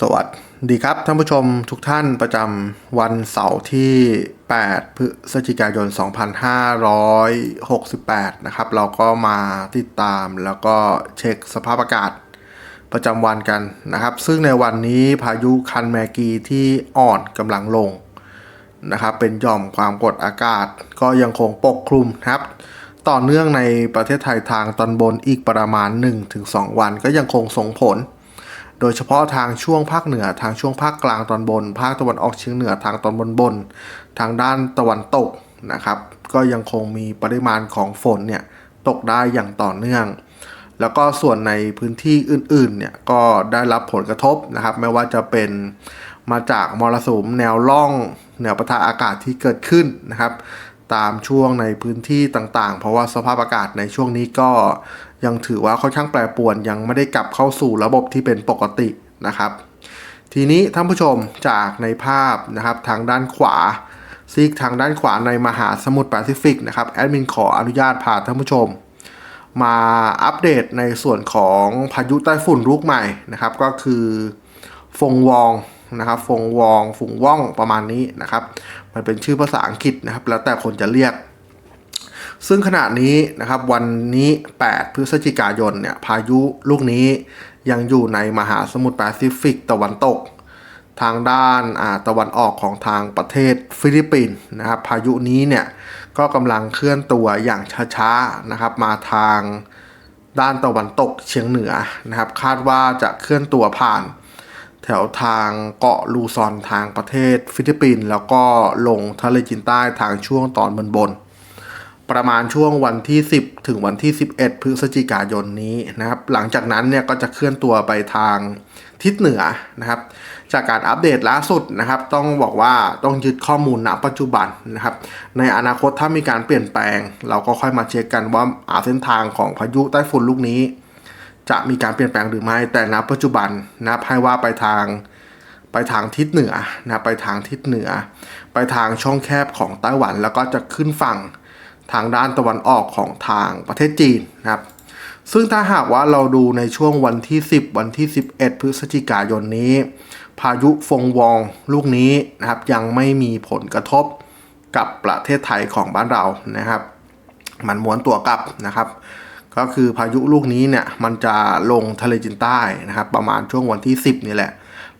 สวัสดีครับท่านผู้ชมทุกท่านประจำวันเสาร์ที่ 8 พฤศจิกายน 2568 นะครับ เราก็มาติดตามแล้วก็เช็คสภาพอากาศประจำวันกันนะครับ ซึ่งในวันนี้พายุคันแมกีที่อ่อนกำลังลงนะครับ เป็นย่อมความกดอากาศก็ยังคงปกคลุมครับ ต่อเนื่องในประเทศไทยทางตอนบนอีกประมาณ 1-2 วันก็ยังคงส่งผล ดยเฉพาะทางช่วงภาคเหนือ ทางช่วงภาคกลางตอนบน ภาคตะวันออกเฉียงเหนือทางตอนบนบน ทางด้านตะวันตกนะครับ ก็ยังคงมีปริมาณของฝนเนี่ยตกได้อย่างต่อเนื่อง แล้วก็ส่วนในพื้นที่อื่นๆเนี่ยก็ได้รับผลกระทบนะครับ ไม่ว่าจะเป็นมาจากมรสุมแนวล่องแนวปะทะอากาศที่เกิดขึ้นนะครับ ตามช่วงในพื้นที่ต่างๆ เพราะว่าสภาพอากาศในช่วงนี้ก็ ยังถือว่าค่อนข้างแปรปรวนยังไม่ได้กลับเข้าสู่ระบบที่เป็นปกตินะครับ ทีนี้ท่านผู้ชมจากในภาพนะครับทางด้านขวาซีกทางด้านขวาในมหาสมุทรแปซิฟิกนะครับแอดมินขออนุญาตพาท่านผู้ชม มาอัปเดตในส่วนของพายุใต้ฝุ่นลูกใหม่นะครับ ก็คือฟงวองนะครับฟงวองฝุงว่องประมาณนี้นะครับ มันเป็นชื่อภาษาอังกฤษนะครับ แล้วแต่คนจะเรียก ซึ่งขณะนี้นะครับวันนี้ 8 พฤศจิกายนเนี่ยพายุลูกนี้ยังอยู่ในมหาสมุทรแปซิฟิกตะวันตก ทางด้านตะวันออกของทางประเทศฟิลิปปินส์นะครับพายุนี้เนี่ยก็กำลังเคลื่อนตัวอย่างช้าๆนะครับมาทางด้านตะวันตกเฉียงเหนือนะครับคาดว่าจะเคลื่อนตัวผ่าน แถวทางเกาะลูซอนทางประเทศฟิลิปปินส์แล้วก็ลงทะเลจีนใต้ทางช่วงตอนบนบน ประมาณช่วงวันที่ 10 ถึงวันที่ 11 พฤศจิกายนนี้นะครับ หลังจากนั้นเนี่ยก็จะเคลื่อนตัวไปทางทิศเหนือนะครับ จากการอัปเดตล่าสุดนะครับ ต้องบอกว่าต้องยึดข้อมูลณปัจจุบันนะครับ ในอนาคตถ้ามีการเปลี่ยนแปลง เราก็ค่อยมาเช็คกันว่าอาเส้นทางของพายุใต้ฝุ่นลูกนี้ จะมีการเปลี่ยนแปลงหรือไม่ แต่ณปัจจุบันนะให้ว่าไปทางไปทางทิศเหนือนะไปทางทิศเหนือ ไปทางช่องแคบของไต้หวันแล้วก็จะขึ้นฝั่ง ทางด้านตะวันออกของทางประเทศจีนนะครับ ซึ่งถ้าหากว่าเราดูในช่วงวันที่ 10 วันที่ 11 พฤศจิกายนนี้ พายุฟงวองลูกนี้นะครับยังไม่มีผลกระทบกับประเทศไทยของบ้านเรานะครับ มันม้วนตัวกลับนะครับ ก็คือพายุลูกนี้เนี่ยมันจะลงทะเลจีนใต้นะครับ ประมาณช่วงวันที่ 10 นี่แหละ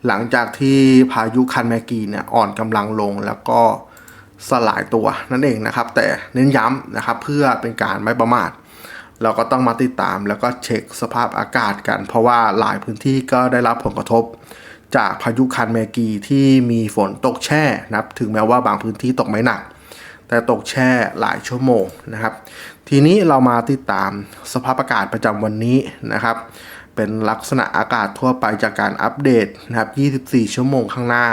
หลังจากที่พายุคันแมกีเนี่ยอ่อนกำลังลงแล้วก็ สลายตัวนั่นเองนะครับ แต่เน้นย้ำนะครับเพื่อเป็นการไม่ประมาท เราก็ต้องมาติดตามแล้วก็เช็คสภาพอากาศกัน เพราะว่าหลายพื้นที่ก็ได้รับผลกระทบ จากพายุคันแมกีที่มีฝนตกแช่นะครับ ถึงแม้ว่าบางพื้นที่ตกไม่หนัก แต่ตกแช่หลายชั่วโมงนะครับ ทีนี้เรามาติดตามสภาพอากาศประจำวันนี้นะครับเป็นลักษณะอากาศทั่วไปจากการอัปเดตนะครับ 24 ชั่วโมงข้างหน้า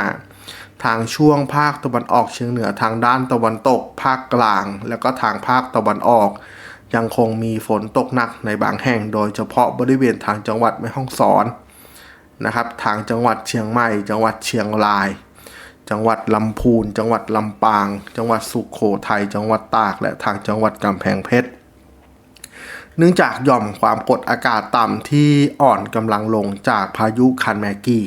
ทางช่วงภาคตะวันออกเฉียงเหนือทางด้านตะวันตก ภาคกลาง แล้วก็ทางภาคตะวันออก ยังคงมีฝนตกหนักในบางแห่ง โดยเฉพาะบริเวณทางจังหวัดแม่ฮ่องสอนนะครับ ทางจังหวัดเชียงใหม่ จังหวัดเชียงราย จังหวัดลำพูน จังหวัดลำปาง จังหวัดสุขโขทัย จังหวัดตาก และทางจังหวัดกำแพงเพชรเนื่องจากหย่อมความกดอากาศต่ำที่อ่อนกำลังลงจากพายุคันแมกี้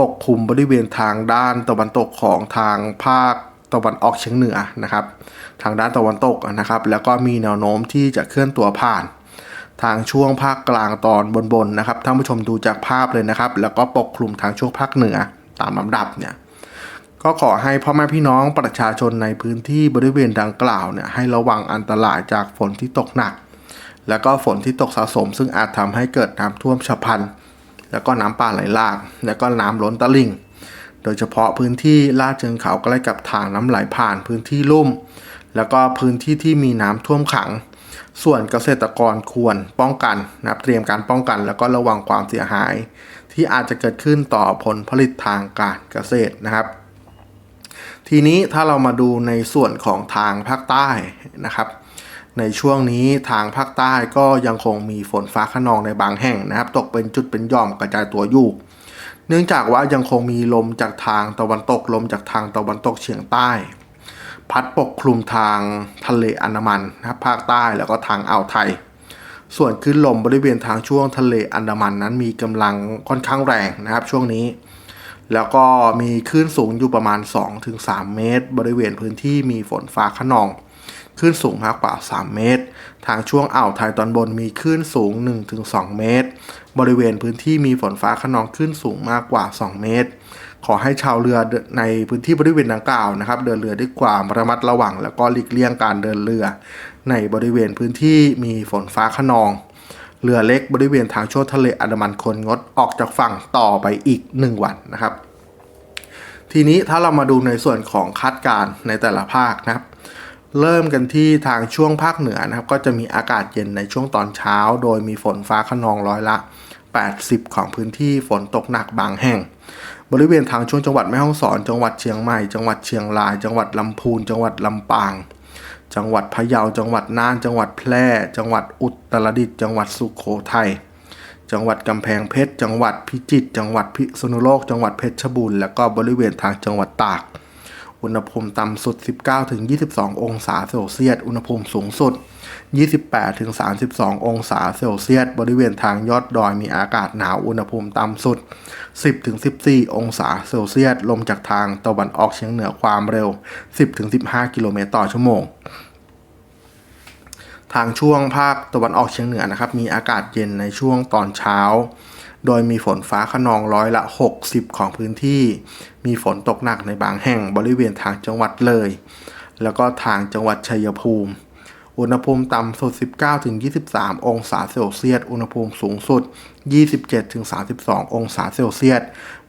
ปกคลุมบริเวณทางด้านตะวันตกของทางภาคตะวันออกเฉียงเหนือนะครับ ทางด้านตะวันตกนะครับ แล้วก็มีแนวโน้มที่จะเคลื่อนตัวผ่าน ทางช่วงภาคกลางตอนบนๆนะครับท่านผู้ชมดูจากภาพเลยนะครับ แล้วก็ปกคลุมทางช่วงภาคเหนือตามลำดับเนี่ยก็ขอให้พ่อแม่พี่น้องประชาชนในพื้นที่บริเวณดังกล่าวเนี่ยให้ระวังอันตรายจากฝนที่ตกหนัก แล้วก็ฝนที่ตกสะสม ซึ่งอาจทำให้เกิดน้ำท่วมฉับพลัน แล้วก็น้ำป่าไหลหลาก แล้วก็น้ำล้นตลิ่ง โดยเฉพาะพื้นที่ลาดเชิงเขาใกล้กับทางน้ำไหลผ่านพื้นที่ลุ่ม แล้วก็พื้นที่ที่มีน้ำท่วมขัง ส่วนเกษตรกรควรป้องกันนะเตรียมการป้องกัน แล้วก็ระวังความเสียหาย ที่อาจจะเกิดขึ้นต่อผลผลิตทางการเกษตรนะครับทีนี้ถ้าเรามาดูในส่วนของทางภาคใต้นะครับ ในช่วงนี้ทางภาคใต้ก็ยังคงมีฝนฟ้าขนองในบางแห่งนะครับ ตกเป็นจุดเป็นย่อมกระจายตัวอยู่ เนื่องจากว่ายังคงมีลมจากทางตะวันตกลมจากทางตะวันตกเฉียงใต้ พัดปกคลุมทางทะเลอันดามันนะครับภาคใต้แล้วก็ทางอ่าวไทย ส่วนคลื่นลมบริเวณทางช่วงทะเลอันดามันนั้นมีกำลังค่อนข้างแรงนะครับ ช่วงนี้ แล้วก็มีคลื่นสูงอยู่ประมาณ 2-3 เมตร บริเวณพื้นที่มีฝนฟ้าขนอง คลื่นสูงมากกว่า 3 เมตร ทางช่วงอ่าวไทยตอนบนมีคลื่นสูง 1-2 เมตร บริเวณพื้นที่มีฝนฟ้าขนองคลื่นสูงมากกว่า 2 เมตร ขอให้ชาวเรือในพื้นที่บริเวณดังกล่าวนะครับ เดินเรือด้วยความระมัดระวัง แล้วก็หลีกเลี่ยงการเดินเรือ ในบริเวณพื้นที่มีฝนฟ้าขนอง เรือเล็กบริเวณทางช่วงทะเลอันดามันคนงดออกจากฝั่งต่อไปอีก 1 วันนะครับ ทีนี้ถ้าเรามาดูในส่วนของคาดการณ์ในแต่ละภาคนะครับ เริ่มกันที่ทางช่วงภาคเหนือนะครับ ก็จะมีอากาศเย็นในช่วงตอนเช้า โดยมีฝนฟ้าขนองร้อยละ 80 ของพื้นที่ฝนตกหนักบางแห่ง บริเวณทางช่วงจังหวัดแม่ฮ่องสอน จังหวัดเชียงใหม่ จังหวัดเชียงราย จังหวัดลำพูน จังหวัดลำปาง จังหวัดพะเยา จังหวัดน่าน จังหวัดแพร่ จังหวัดอุตรดิตถ์จังหวัดสุโขทัยจังหวัดกำแพงเพชร จังหวัดพิจิตร จังหวัดพิษณุโลก จังหวัดเพชรบูรณ์ และก็บริเวณทางจังหวัดตาก อุณหภูมิต่ำสุด 19-22 องศาเซลเซียส อุณหภูมิสูงสุด 28-32 องศาเซลเซียส บริเวณทางยอดดอยมีอากาศหนาว อุณหภูมิต่ำสุด 10-14 องศาเซลเซียส ลมจากทางตะวันออกเฉียงเหนือความเร็ว 10-15 กิโลเมตรต่อชั่วโมงทางช่วงภาคตะวันออกเฉียงเหนือนะครับมีอากาศเย็นในช่วงตอนเช้า โดยมีฝนฟ้าขนองร้อยละ 60 ของพื้นที่ มีฝนตกหนักในบางแห่งบริเวณทางจังหวัดเลย แล้วก็ทางจังหวัดชัยภูมิ อุณหภูมิต่ำสุด 19-23 องศาเซลเซียส อุณหภูมิสูงสุด 27-32 องศาเซลเซียส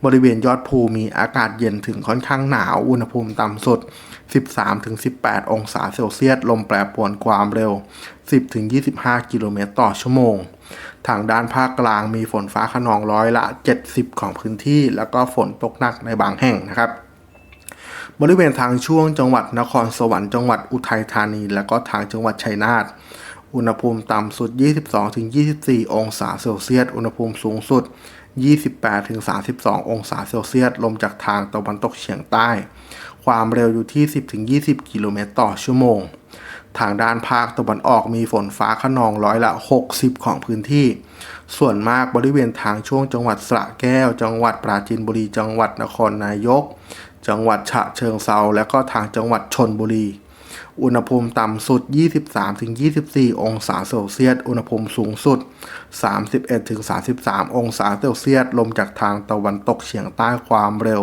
บริเวณยอดภูมีอากาศเย็นถึงค่อนข้างหนาว อุณหภูมิต่ำสุด 13-18 องศาเซลเซียส ลมแปรปรวนความเร็ว 10-25 กิโลเมตรต่อชั่วโมง ทางด้านภาคกลางมีฝนฟ้าขนองร้อยละ 70 ของพื้นที่ แล้วก็ฝนตกหนักในบางแห่งนะครับ บริเวณทางช่วงจังหวัดนครสวรรค์จังหวัดอุทัยธานี และก็ทางจังหวัดชัยนาทอุณหภูมิต่ำสุด 22-24 องศาเซลเซียส อุณหภูมิสูงสุด 28-32 องศาเซลเซียส ลมจากทางตะวันตกเฉียงใต้ ความเร็วอยู่ที่ 10-20 กิโลเมตรต่อชั่วโมง ทางด้านภาคตะวันออกมีฝนฟ้าขนองร้อยละ 60 ของพื้นที่ ส่วนมากบริเวณทางช่วงจังหวัดสระแก้ว จังหวัดปราจีนบุรี จังหวัดนครนายก จังหวัดฉะเชิงเซาและก็ทางจังหวัดชนบุรี อุณหภูมิต่ำสุด 23-24 องศาเซลเซียส อุณหภูมิสูงสุด 31-33 องศาเซลเซียส ลมจากทางตะวันตกเฉียงใต้ความเร็ว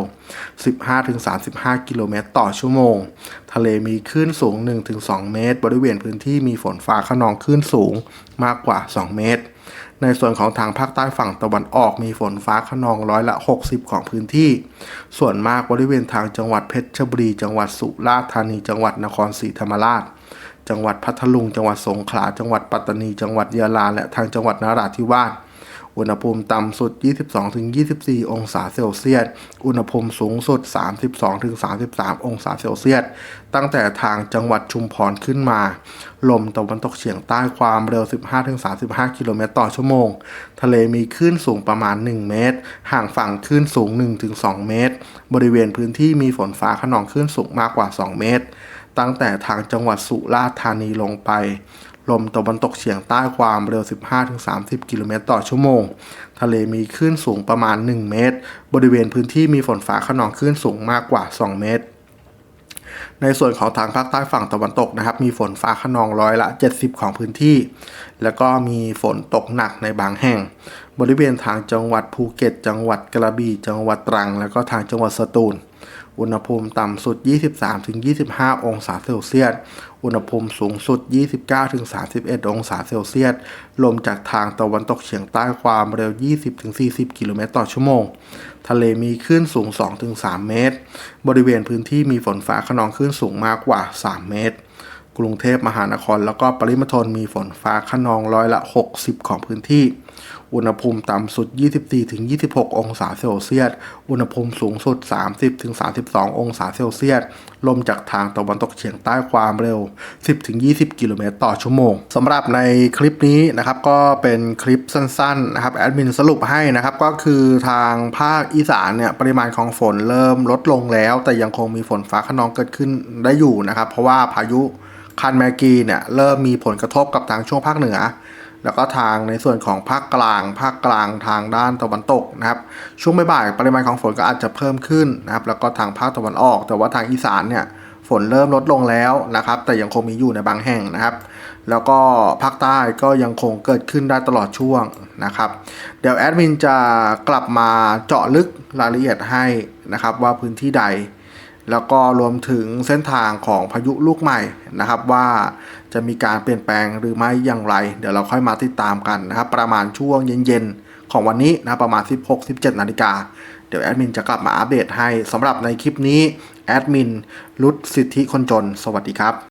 15-35 กิโลเมตรต่อชั่วโมง ทะเลมีคลื่นสูง 1-2 เมตร บริเวณพื้นที่มีฝนฟ้าขนองคลื่นสูงมากกว่า 2 เมตร ในส่วนของทางภาคใต้ฝั่งตะวันออกมีฝนฟ้าขนองร้อยละ 60 ของพื้นที่ ส่วนมากบริเวณทางจังหวัดเพชรบุรี จังหวัดสุราษฎร์ธานี จังหวัดนครศรีธรรมราช จังหวัดพัทลุง จังหวัดสงขลา จังหวัดปัตตานี จังหวัดยะลา และทางจังหวัดนราธิวาส อุณหภูมิต่ำสุด 22-24 องศาเซลเซียส อุณหภูมิสูงสุด 32-33 องศาเซลเซียส ตั้งแต่ทางจังหวัดชุมพรขึ้นมา ลมตะวันตกเฉียงใต้ความเร็ว 15-35 กิโลเมตรต่อชั่วโมง ทะเลมีคลื่นสูงประมาณ 1 เมตร ห่างฝั่งคลื่นสูง 1-2 เมตร บริเวณพื้นที่มีฝนฟ้าขนองคลื่นสูงมากกว่า 2 เมตร ตั้งแต่ทางจังหวัดสุราษฎร์ธานีลงไป ลมตะวันตกเฉียงใต้ความเร็ว 15-30 กิโลเมตรต่อชั่วโมง ทะเลมีคลื่นสูงประมาณ 1 เมตร บริเวณพื้นที่มีฝนฟ้าขนองคลื่นสูงมากกว่า 2 เมตร ในส่วนของทางภาคใต้ฝั่งตะวันตกนะครับ มีฝนฟ้าขนองร้อยละ 70 ของพื้นที่ แล้วก็มีฝนตกหนักในบางแห่ง บริเวณทางจังหวัดภูเก็ต จังหวัดกระบี่ จังหวัดตรัง แล้วก็ทางจังหวัดสตูลอุณหภูมิต่ำสุด 23-25 องศาเซลเซียส อุณหภูมิสูงสุด 29-31 องศาเซลเซียส ลมจากทางตะวันตกเฉียงใต้ความเร็ว 20-40 กิโลเมตรต่อชั่วโมง ทะเลมีคลื่นสูง 2-3 เมตร บริเวณพื้นที่มีฝนฟ้าขนองคลื่นสูงมากกว่า 3 เมตร กรุงเทพมหานครแล้วก็ปริมณฑลมีฝนฟ้าขนองร้อยละ 60 ของพื้นที่ อุณหภูมิต่ำสุด 24-26 องศาเซลเซียส อุณหภูมิสูงสุด 30-32 องศาเซลเซียส ลมจากทางตะวันตกเฉียงใต้ความเร็ว 10-20 กิโลเมตรต่อชั่วโมงสำหรับในคลิปนี้นะครับก็เป็นคลิปสั้นๆนะครับแอดมินสรุปให้นะครับก็คือทางภาคอีสานเนี่ยปริมาณของฝนเริ่มลดลงแล้ว แต่ยังคงมีฝนฟ้าขนองเกิดขึ้นได้อยู่นะครับ เพราะว่าพายุคันแมกีเนี่ยเริ่มมีผลกระทบกับทางช่วงภาคเหนือ แล้วก็ทางในส่วนของภาคกลาง ภาคกลางทางด้านตะวันตกนะครับ ช่วงบ่ายปริมาณของฝนก็อาจจะเพิ่มขึ้นนะครับ แล้วก็ทางภาคตะวันออก แต่ว่าทางอีสานเนี่ยฝนเริ่มลดลงแล้วนะครับ แต่ยังคงมีอยู่ในบางแห่งนะครับ แล้วก็ภาคใต้ก็ยังคงเกิดขึ้นได้ตลอดช่วงนะครับ เดี๋ยวแอดมินจะกลับมาเจาะลึกรายละเอียดให้นะครับว่าพื้นที่ใด แล้วก็รวมถึงเส้นทางของพายุลูกใหม่นะครับ ว่าจะมีการเปลี่ยนแปลงหรือไม่อย่างไร เดี๋ยวเราค่อยมาติดตามกันนะครับ ประมาณช่วงเย็นๆ ของวันนี้นะประมาณ 16-17 นาฬิกา เดี๋ยวแอดมินจะกลับมาอัปเดตให้สำหรับในคลิปนี้แอดมินรุดสิทธิคนจน สวัสดีครับ